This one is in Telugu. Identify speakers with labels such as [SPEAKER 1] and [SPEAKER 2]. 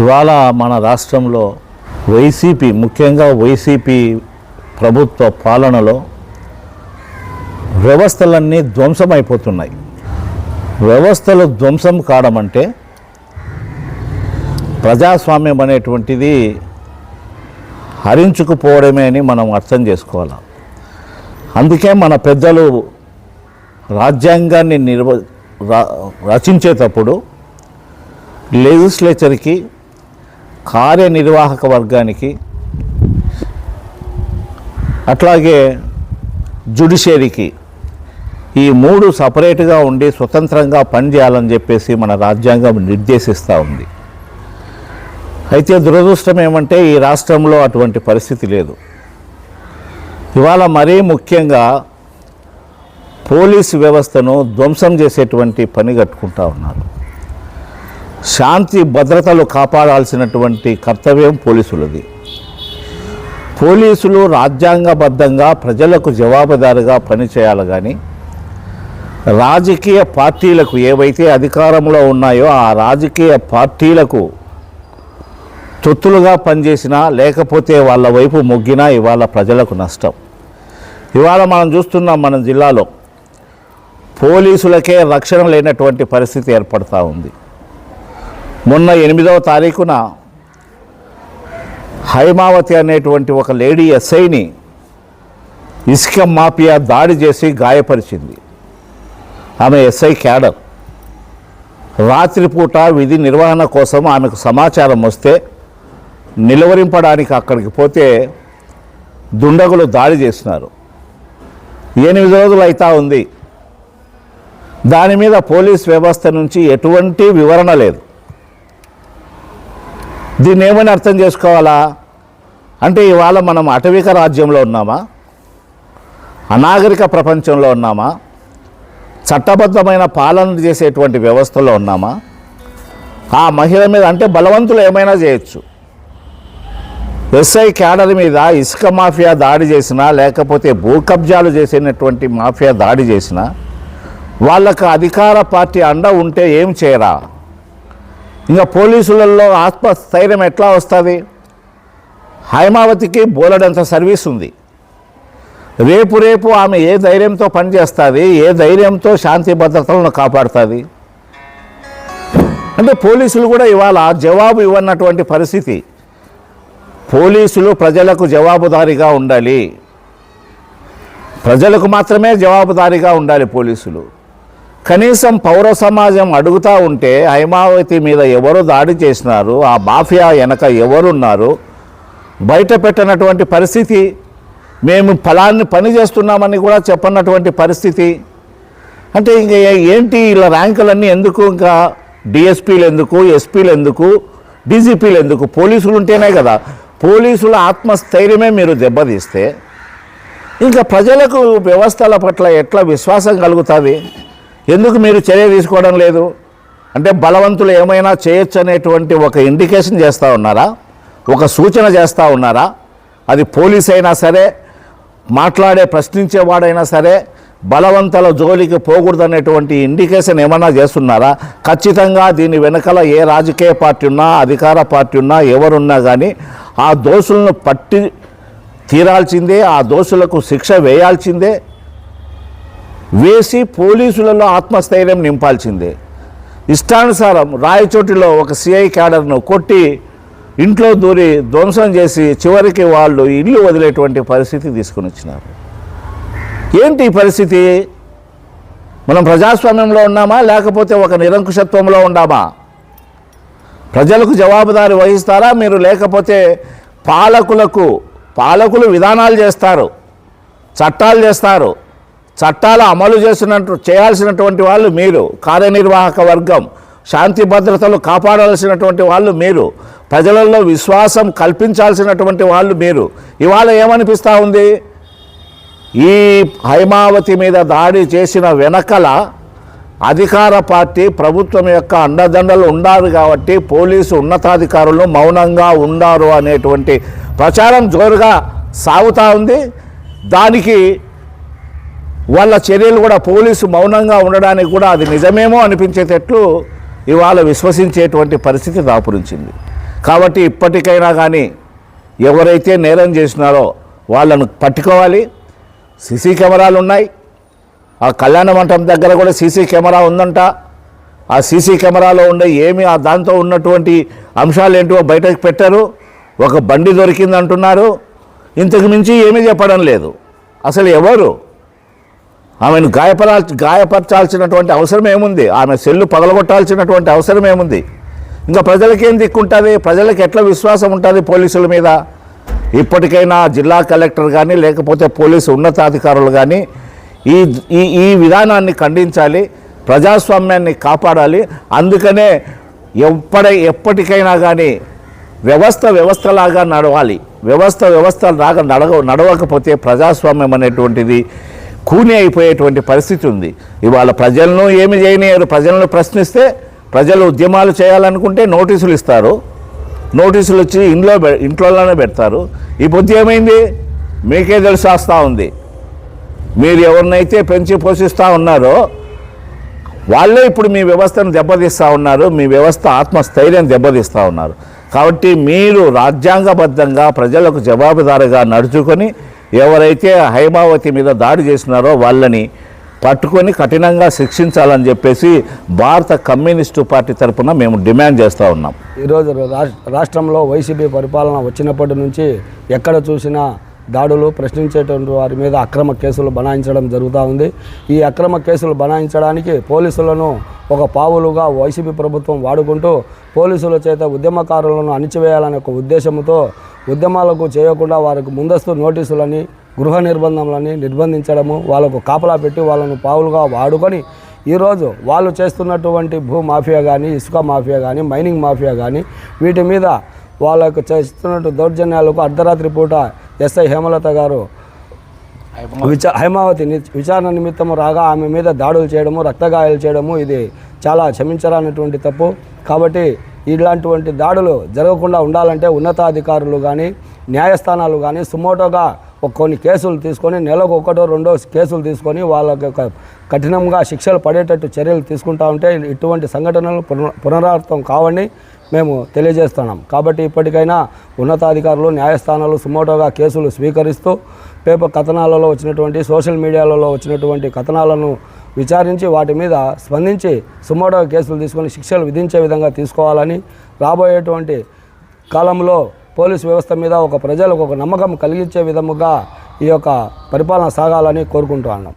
[SPEAKER 1] ఇవాళ మన రాష్ట్రంలో వైసీపీ ముఖ్యంగా వైసీపీ ప్రభుత్వ పాలనలో వ్యవస్థలన్నీ ధ్వంసమైపోతున్నాయి. వ్యవస్థలు ధ్వంసం కావడం అంటే ప్రజాస్వామ్యం అనేటువంటిది హరించుకుపోవడమే అని మనం అర్థం చేసుకోవాలి? అందుకే మన పెద్దలు రాజ్యాంగాన్ని నిర్వ రచించేటప్పుడు లెజిస్లేచర్కి కార్యనిర్వాహక వర్గానికి అట్లాగే జుడిషియరీకి ఈ మూడు సపరేట్గా ఉండి స్వతంత్రంగా పనిచేయాలని చెప్పేసి మన రాజ్యాంగం నిర్దేశిస్తూ ఉంది. అయితే దురదృష్టం ఏమంటే ఈ రాష్ట్రంలో అటువంటి పరిస్థితి లేదు. ఇవాళ మరీ ముఖ్యంగా పోలీసు వ్యవస్థను ధ్వంసం చేసేటువంటి పని కట్టుకుంటా ఉన్నారు. శాంతి భద్రతలు కాపాడాల్సినటువంటి కర్తవ్యం పోలీసులది. పోలీసులు రాజ్యాంగబద్ధంగా ప్రజలకు జవాబుదారుగా పనిచేయాలి కానీ రాజకీయ పార్టీలకు ఏవైతే అధికారంలో ఉన్నాయో ఆ రాజకీయ పార్టీలకు తొత్తులుగా పనిచేసినా లేకపోతే వాళ్ళ వైపు మొగ్గినా ఇవాళ ప్రజలకు నష్టం. ఇవాళ మనం చూస్తున్నాం మన జిల్లాలో పోలీసులకే రక్షణ లేనటువంటి పరిస్థితి ఏర్పడతా ఉంది. మొన్న ఎనిమిదవ తారీఖున హైమావతి అనేటువంటి ఒక లేడీ ఎస్ఐని ఇసుక మాఫియా దాడి చేసి గాయపరిచింది. ఆమె ఎస్ఐ క్యాడర్. రాత్రిపూట విధి నిర్వహణ కోసం ఆమెకు సమాచారం వస్తే నిలువరింపడానికి అక్కడికి పోతే దుండగులు దాడి చేసినారు. ఎనిమిది రోజులు అవుతా ఉంది. దాని మీద పోలీస్ వ్యవస్థ నుంచి ఎటువంటి వివరణ లేదు. దీన్ని ఏమని అర్థం చేసుకోవాలా? అంటే ఇవాళ మనం అటవిక రాజ్యంలో ఉన్నామా? అనాగరిక ప్రపంచంలో ఉన్నామా? చట్టబద్ధమైన పాలన చేసేటువంటి వ్యవస్థలో ఉన్నామా? ఆ మహిళ మీద అంటే బలవంతులు ఏమైనా చేయొచ్చు. ఎస్ఐ క్యాడర్ మీద ఇసుక మాఫియా దాడి చేసినా లేకపోతే భూకబ్జాలు చేసినటువంటి మాఫియా దాడి చేసినా వాళ్ళకు అధికార పార్టీ అండ ఉంటే ఏం చేయరా? ఇంకా పోలీసులలో ఆత్మస్థైర్యం ఎట్లా వస్తుంది? హైమావతికి బోలెడంత సర్వీస్ ఉంది. రేపు రేపు ఆమె ఏ ధైర్యంతో పనిచేస్తుంది? ఏ ధైర్యంతో శాంతి భద్రతలను కాపాడుతుంది? అంటే పోలీసులు కూడా ఇవాళ జవాబు ఇవ్వనటువంటి పరిస్థితి. పోలీసులు ప్రజలకు జవాబుదారీగా ఉండాలి. ప్రజలకు మాత్రమే జవాబుదారీగా ఉండాలి పోలీసులు. కనీసం పౌర సమాజం అడుగుతూ ఉంటే హైమావతి మీద ఎవరు దాడి చేసినారు ఆ మాఫియా వెనక ఎవరున్నారు బయట పెట్టనటువంటి పరిస్థితి మేము ఫలాన్ని పని చేస్తున్నామని కూడా చెప్పనటువంటి పరిస్థితి. అంటే ఇంక ఏంటి ఇలా ర్యాంకులన్నీ ఎందుకు ఇంకా డిఎస్పీలు ఎందుకు ఎస్పీలు ఎందుకు డీజీపీలు ఎందుకు? పోలీసులు ఉంటేనే కదా. పోలీసుల ఆత్మస్థైర్యమే మీరు దెబ్బతీస్తే ఇంకా ప్రజలకు వ్యవస్థల పట్ల ఎట్లా విశ్వాసం కలుగుతుంది? ఎందుకు మీరు చర్య తీసుకోవడం లేదు? అంటే బలవంతులు ఏమైనా చేయొచ్చు అనేటువంటి ఒక ఇండికేషన్ చేస్తూ ఉన్నారా? ఒక సూచన చేస్తూ ఉన్నారా? అది పోలీస్ అయినా సరే మాట్లాడే ప్రశ్నించేవాడైనా సరే బలవంతుల జోలికి పోకూడదనేటువంటి ఇండికేషన్ ఏమన్నా చేస్తున్నారా? ఖచ్చితంగా దీని వెనకాల ఏ రాజకీయ పార్టీ ఉన్నా అధికార పార్టీ ఉన్నా ఎవరున్నా కానీ ఆ దోషులను పట్టి తీరాల్సిందే ఆ దోషులకు శిక్ష వేయాల్సిందే వేసి పోలీసులలో ఆత్మస్థైర్యం నింపాల్సిందే. ఇష్టానుసారం రాయచోటిలో ఒక సిఐ క్యాడర్ను కొట్టి ఇంట్లో దూరి ధ్వంసం చేసి చివరికి వాళ్ళు ఇల్లు వదిలేటువంటి పరిస్థితి తీసుకుని వచ్చినారు. ఏంటి పరిస్థితి? మనం ప్రజాస్వామ్యంలో ఉన్నామా? లేకపోతే ఒక నిరంకుశత్వంలో ఉన్నామా ప్రజలకు జవాబుదారి వహిస్తారా? మీరు లేకపోతే పాలకులకు పాలకులు విధానాలు చేస్తారు చట్టాలు చేస్తారు చట్టాలు అమలు చేసినట్టు చేయాల్సినటువంటి వాళ్ళు మీరు. కార్యనిర్వాహక వర్గం. శాంతి భద్రతలు కాపాడాల్సినటువంటి వాళ్ళు మీరు. ప్రజలలో విశ్వాసం కల్పించాల్సినటువంటి వాళ్ళు మీరు. ఇవాళ ఏమనిపిస్తూ ఉంది? ఈ హైమావతి మీద దాడి చేసిన వెనకల అధికార పార్టీ ప్రభుత్వం యొక్క అండదండలు ఉండారు కాబట్టి పోలీసు ఉన్నతాధికారులు మౌనంగా ఉండారు అనేటువంటి ప్రచారం జోరుగా సాగుతూ ఉంది. దానికి వాళ్ళ చర్యలు కూడా పోలీసు మౌనంగా ఉండడానికి కూడా అది నిజమేమో అనిపించేటట్లు ఇవాళ విశ్వసించేటువంటి పరిస్థితి దాపురించింది. కాబట్టి ఇప్పటికైనా కానీ ఎవరైతే నేరం చేసినారో వాళ్ళను పట్టుకోవాలి. సీసీ కెమెరాలు ఉన్నాయి. ఆ కళ్యాణ మంటపం దగ్గర కూడా సీసీ కెమెరా ఉందంట. ఆ సీసీ కెమెరాలో ఉండే ఏమి ఆ దాంతో ఉన్నటువంటి అంశాలు ఏంటో బయటకు పెట్టారు. ఒక బండి దొరికింది అంటున్నారు ఇంతకు మించి ఏమీ చెప్పడం లేదు. అసలు ఎవరు? ఆమెను గాయపరా గాయపరచాల్సినటువంటి అవసరం ఏముంది? ఆమె సెల్లు పగలగొట్టాల్సినటువంటి అవసరం ఏముంది? ఇంకా ప్రజలకేం దిక్కుంటుంది? ప్రజలకు ఎట్లా విశ్వాసం ఉంటుంది పోలీసుల మీద? ఇప్పటికైనా జిల్లా కలెక్టర్ కానీ లేకపోతే పోలీసు ఉన్నతాధికారులు కానీ ఈ ఈ ఈ విధానాన్ని ఖండించాలి ప్రజాస్వామ్యాన్ని కాపాడాలి. అందుకనే ఎప్పటి ఎప్పటికైనా కానీ వ్యవస్థ వ్యవస్థలాగా నడవాలి. వ్యవస్థ వ్యవస్థ రాగా నడవ నడవకపోతే ప్రజాస్వామ్యం అనేటువంటిది కూని అయిపోయేటువంటి పరిస్థితి ఉంది. ఇవాళ ప్రజలను ఏమి చేయనియరు? ప్రజలను ప్రశ్నిస్తే ప్రజలు ఉద్యమాలు చేయాలనుకుంటే నోటీసులు ఇస్తారు. నోటీసులు వచ్చి ఇంట్లో ఇంట్లోనే పెడతారు. ఈ పొద్దు ఏమైంది? మీకే తెలిసేస్తూ ఉంది. మీరు ఎవరినైతే పెంచి పోషిస్తూ ఉన్నారో వాళ్ళే ఇప్పుడు మీ వ్యవస్థను దెబ్బతీస్తూ ఉన్నారు. మీ వ్యవస్థ ఆత్మస్థైర్యం దెబ్బతీస్తూ ఉన్నారు. కాబట్టి మీరు రాజ్యాంగబద్ధంగా ప్రజలకు జవాబుదారుగా నడుచుకొని ఎవరైతే హైమావతి మీద దాడి చేసినారో వాళ్ళని పట్టుకొని కఠినంగా శిక్షించాలని చెప్పేసి భారత కమ్యూనిస్టు పార్టీ తరఫున మేము డిమాండ్ చేస్తూ ఉన్నాం.
[SPEAKER 2] ఈరోజు రాష్ట్రంలో వైసీపీ పరిపాలన వచ్చినప్పటి నుంచి ఎక్కడ చూసినా దాడులు ప్రశ్నించేటువంటి వారి మీద అక్రమ కేసులు బనాయించడం జరుగుతూ ఉంది. ఈ అక్రమ కేసులు బనాయించడానికి పోలీసులను ఒక పావులుగా వైసీపీ ప్రభుత్వం వాడుకుంటూ పోలీసుల చేత ఉద్యమకారులను అణిచివేయాలనే ఒక ఉద్దేశంతో ఉద్యమాలకు చేయకుండా వారికి ముందస్తు నోటీసులని గృహ నిర్బంధంలని నిర్బంధించడము వాళ్ళకు కాపలా పెట్టి వాళ్ళను పావులుగా వాడుకొని ఈరోజు వాళ్ళు చేస్తున్నటువంటి భూ మాఫియా కానీ ఇసుక మాఫియా కానీ మైనింగ్ మాఫియా కానీ వీటి మీద వాళ్ళకు చేస్తున్నట్టు దౌర్జన్యాలకు అర్ధరాత్రి పూట ఎస్ఐ హేమలత గారు విచా హైమావతి ని- విచారణ నిమిత్తము రాగా ఆమె మీద దాడులు చేయడము రక్తగాయాలు చేయడము ఇది చాలా క్షమించరానటువంటి తప్పు. కాబట్టి ఇలాంటివంటి దాడులు జరగకుండా ఉండాలంటే ఉన్నతాధికారులు కానీ న్యాయస్థానాలు కానీ సుమోటోగా కొన్ని కేసులు తీసుకొని నెలకు ఒకటో రెండో కేసులు తీసుకొని వాళ్ళకి ఒక కఠినంగా శిక్షలు పడేటట్టు చర్యలు తీసుకుంటా ఉంటే ఇటువంటి సంఘటనలు పునరావృతం కావని మేము తెలియజేస్తున్నాం. కాబట్టి ఇప్పటికైనా ఉన్నతాధికారులు న్యాయస్థానాలు సుమోటోగా కేసులు స్వీకరిస్తూ పేపర్ కథనాలలో వచ్చినటువంటి సోషల్ మీడియాలలో వచ్చినటువంటి కథనాలను విచారించి వాటి మీద స్పందించి సుమోటో కేసులు తీసుకొని శిక్షలు విధించే విధంగా తీసుకోవాలని రాబోయేటువంటి కాలంలో పోలీసు వ్యవస్థ మీద ఒక ప్రజలకు ఒక నమ్మకం కలిగించే విధముగా ఈ యొక్క పరిపాలన సాగాలని కోరుకుంటున్నాం